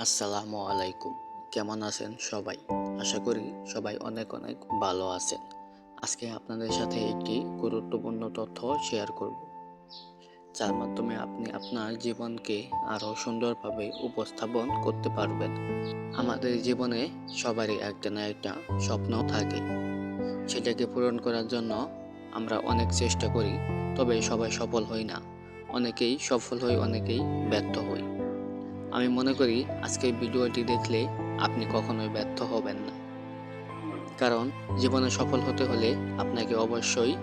আসসালামু আলাইকুম। কেমন আছেন সবাই? আশা করি সবাই অনেক অনেক ভালো আছেন। আজকে আপনাদের সাথে একটি গুরুত্বপূর্ণ তথ্য শেয়ার করব। যার মাধ্যমে আপনি আপনার জীবনকে আরও সুন্দরভাবে উপস্থাপন করতে পারবেন। আমাদের জীবনে সবারই একটা না একটা স্বপ্ন থাকে। সেটাকে পূরণ করার জন্য আমরা অনেক চেষ্টা করি, তবে সবাই সফল হই না। অনেকেই সফল হই অনেকেই ব্যর্থ হই। আমি মনে করি আজকের ভিডিওটি দেখলে আপনি কখনোই ব্যর্থ হবেন না। কারণ জীবনে সফল হতে হলে আপনাকে অবশ্যই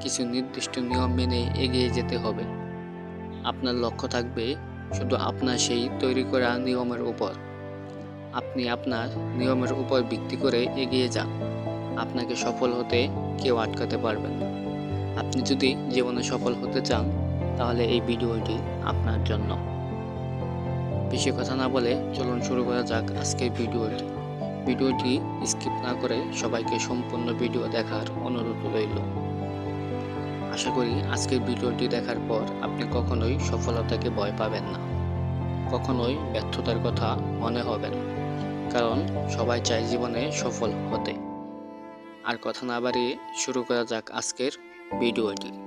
কিছু নির্দিষ্ট নিয়ম মেনে এগিয়ে যেতে হবে। আপনার লক্ষ্য থাকবে শুধু আপনার সেই তৈরি করা নিয়মের উপর। আপনি আপনার নিয়মের উপর ভিত্তি করে এগিয়ে যান। আপনাকে সফল হতে কেউ আটকাতে পারবে না। আপনি যদি জীবনে সফল হতে চান, তাহলে এই ভিডিওটি আপনার জন্য। বেশি কথা না বলে চলুন শুরু করা যাক আজকের ভিডিওটি। ভিডিওটি স্কিপ না করে সবাইকে সম্পূর্ণ ভিডিও দেখার অনুরোধ রইল। আশা করি আজকের ভিডিওটি দেখার পর আপনি কখনোই সফলতাকে ভয় পাবেন না। কখনোই ব্যর্থতার কথা মনে হবে না। কারণ সবাই চায় জীবনে সফল হতে। আর কথা না বাড়িয়ে শুরু করা যাক আজকের ভিডিওটি।